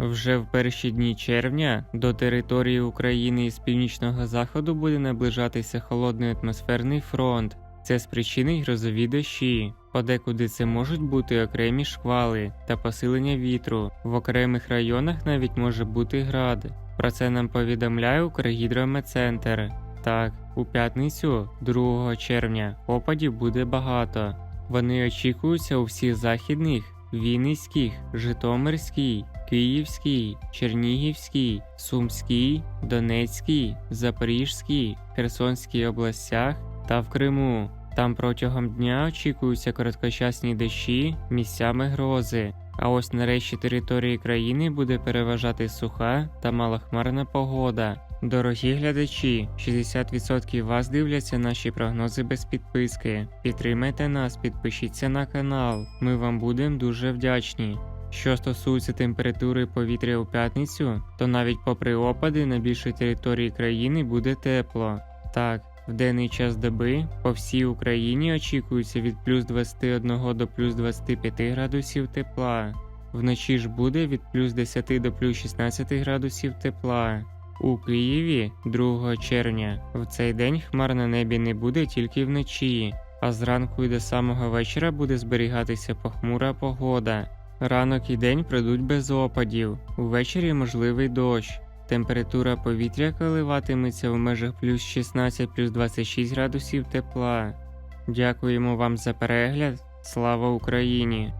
Вже в перші дні червня до території України із північного заходу буде наближатися холодний атмосферний фронт. Це спричинить грозові дощі. Подекуди це можуть бути окремі шквали та посилення вітру. В окремих районах навіть може бути град. Про це нам повідомляє Укргідрометцентр. Так, у п'ятницю, 2 червня, опадів буде багато. Вони очікуються у всіх західних, Вінницьких, Житомирській, Київській, Чернігівській, Сумській, Донецькій, Запорізькій, Херсонській областях та в Криму. Там протягом дня очікуються короткочасні дощі, місцями грози. А ось на решті території країни буде переважати суха та малохмарна погода. Дорогі глядачі, 60% вас дивляться наші прогнози без підписки. Підтримайте нас, підпишіться на канал. Ми вам будемо дуже вдячні. Що стосується температури повітря у п'ятницю, то навіть попри опади на більшій території країни буде тепло. Так, в денний час доби по всій Україні очікується від плюс 21 до плюс 25 градусів тепла. Вночі ж буде від плюс 10 до плюс 16 градусів тепла. У Києві 2 червня в цей день хмар на небі не буде тільки вночі, а зранку і до самого вечора буде зберігатися похмура погода. Ранок і день пройдуть без опадів, увечері можливий дощ. Температура повітря коливатиметься в межах плюс 16 плюс 26 градусів тепла. Дякуємо вам за перегляд. Слава Україні!